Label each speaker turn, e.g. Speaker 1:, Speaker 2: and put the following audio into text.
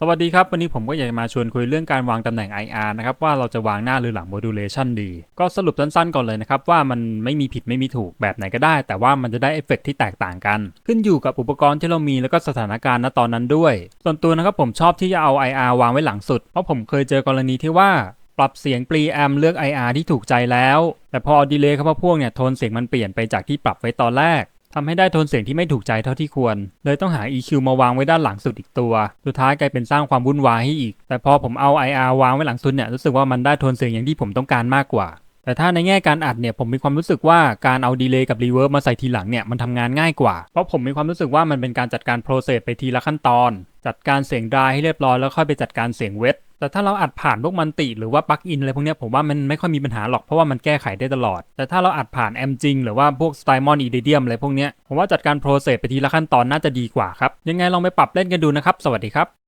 Speaker 1: สวัสดีครับ วันนี้ผมก็อยากจะมาชวนคุยเรื่องการวางตำแหน่ง IR นะครับว่าเราจะวางหน้าหรือหลัง modulation ดี ก็สรุปสั้นๆก่อนเลยนะครับ ว่ามันไม่มีผิดไม่มีถูกแบบไหนก็ได้ แต่ว่ามันจะได้เอฟเฟกต์ที่แตกต่างกัน ขึ้นอยู่กับอุปกรณ์ที่เรามีแล้วก็สถานการณ์ณตอนนั้นด้วย ส่วนตัวนะครับผมชอบที่จะเอา IR วางไว้หลังสุด เพราะผมเคยเจอกรณีที่ว่าปรับเสียงปรีแอมเลือก IR ที่ถูกใจแล้ว แต่พอดีเลย์เข้ามาพ่วงเนี่ยโทนเสียงมันเปลี่ยนไปจากที่ปรับไว้ตอนแรก ทำให้ได้โทนเสียงที่ไม่ถูกใจเท่าที่ควร เลยต้องหา EQ มาวางไว้ด้านหลังสุดอีกตัว สุดท้ายกลายเป็นสร้างความวุ่นวายให้อีก แต่พอผมเอา IR วางไว้หลังสุดเนี่ยรู้สึกว่ามันได้โทนเสียงอย่างที่ผมต้องการมากกว่า แต่ถ้าในแง่การอัดเนี่ยผมมีความรู้สึกว่าการเอาดีเลย์กับรีเวิร์บมาใส่ทีหลังเนี่ยมันทำงานง่ายกว่า เพราะผมมีความรู้สึกว่ามันเป็นการจัดการโปรเซสไปทีละขั้นตอน จัดการเสียงดรายให้เรียบร้อยแล้วค่อยไปจัดการเสียงเวทแต่ถ้าเราอัดผ่านพวกมันติหรือว่าปลั๊กอินอะไรพวกนี้ผมว่ามันไม่ค่อยมีปัญหาหรอกเพราะว่ามันแก้ไขได้ตลอด แต่ถ้าเราอัดผ่านแอมจริงหรือว่าพวกสไตมอนอีเดียมอะไรพวกนี้ผมว่าจัดการโปรเซสไปทีละขั้นตอนน่าจะดีกว่าครับ ยังไงลองไปปรับเล่นกันดูนะครับ สวัสดีครับ